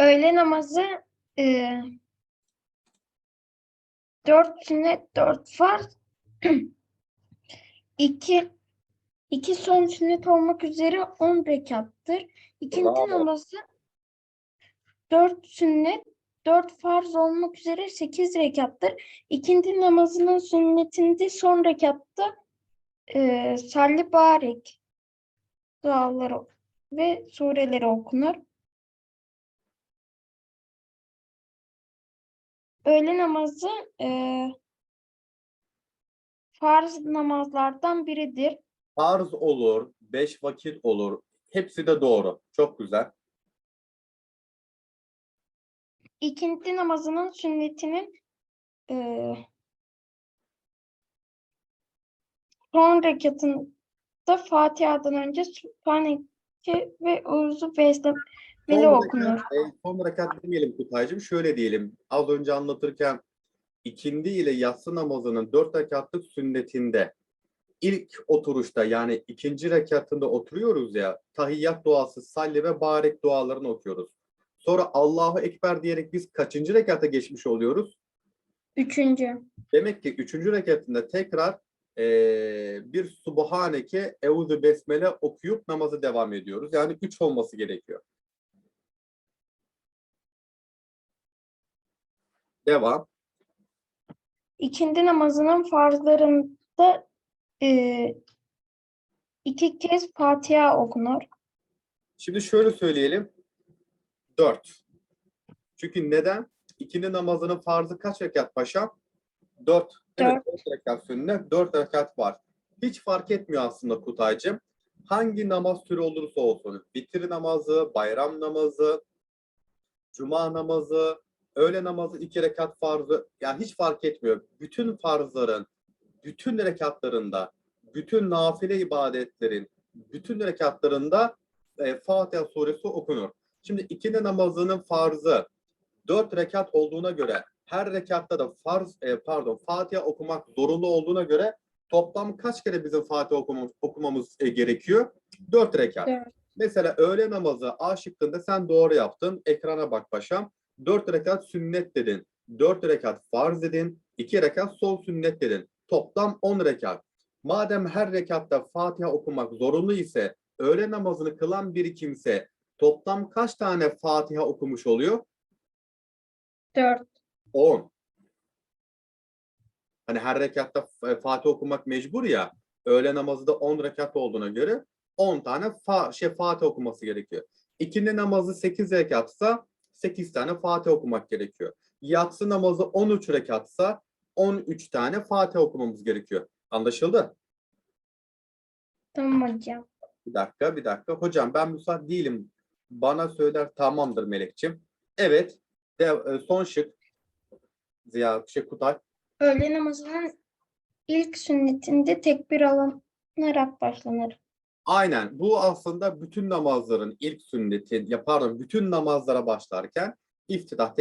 Öğle namazı e, dört sünnet, dört farz, iki, iki son sünnet olmak üzere on rekattır. İkinci Bravo. namazı dört sünnet, dört farz olmak üzere sekiz rekattır. İkindi namazının sünnetinde son rekatta e, salli barek duaları ve sureleri okunur. Öğle namazı eee farz namazlardan biridir. Farz olur, beş vakit olur. Hepsi de doğru. Çok güzel. İkinci namazının sünnetinin eee son rekatında Fatiha'dan önce Sübhaneke ve Uzu Besmele Son okunur. rekat, e, son rekat demeyelim Kutaycığım. Şöyle diyelim. Az önce anlatırken ikindi ile yatsı namazının dört rekatlık sünnetinde ilk oturuşta yani ikinci rekatında oturuyoruz ya tahiyyat duası, salli ve barek dualarını okuyoruz. Sonra Allahu Ekber diyerek biz kaçıncı rekata geçmiş oluyoruz? Üçüncü. Demek ki üçüncü rekatında tekrar eee, bir Subhaneke Euzu Besmele okuyup namazı devam ediyoruz. Yani üç olması gerekiyor. Devam. İkindi namazının farzlarında eee iki kez Fatiha okunur. Şimdi şöyle söyleyelim. Dört. Çünkü neden? İkindi namazının farzı kaç rekat paşam? Dört. Evet, dört rekat sünnet, dört rekat var. Hiç fark etmiyor aslında Kutaycığım. Hangi namaz türü olursa olsun. Vitir namazı, bayram namazı, cuma namazı, öğle namazı, iki rekat farzı. Yani hiç fark etmiyor. Bütün farzların, bütün rekatlarında, bütün nafile ibadetlerin, bütün rekatlarında e, Fatiha suresi okunur. Şimdi ikindi namazının farzı dört rekat olduğuna göre her rekatta da farz e, pardon Fatiha okumak zorunlu olduğuna göre toplam kaç kere bizim Fatiha okumamız, okumamız e, gerekiyor? Dört rekat. Dört. Mesela öğle namazı A şıkkında sen doğru yaptın. Ekrana bak paşam. Dört rekat sünnet dedin. Dört rekat farz dedin. iki rekat sol sünnet dedin. Toplam on rekat. Madem her rekatta Fatiha okumak zorunlu ise öğle namazını kılan bir kimse toplam kaç tane Fatiha okumuş oluyor? Dört. 10. Hani her rekatta e, Fatih okumak mecbur ya. Öğle namazı da 10 rekat olduğuna göre 10 tane fa şey Fatih okuması gerekiyor. İkindi namazı 8 rekatsa 8 tane Fatih okumak gerekiyor. Yatsı namazı 13 rekatsa 13 tane Fatih okumamız gerekiyor. Anlaşıldı? Tamam hocam. Bir dakika, bir dakika. Hocam ben müsait değilim. Bana söyler tamamdır Melekçim. Evet. De, e, son şık. Ziya şey Kutay. Öğle namazının ilk sünnetinde tekbir alınarak başlanır. Aynen. Bu aslında bütün namazların ilk sünneti, ya pardon bütün namazlara başlarken iftidah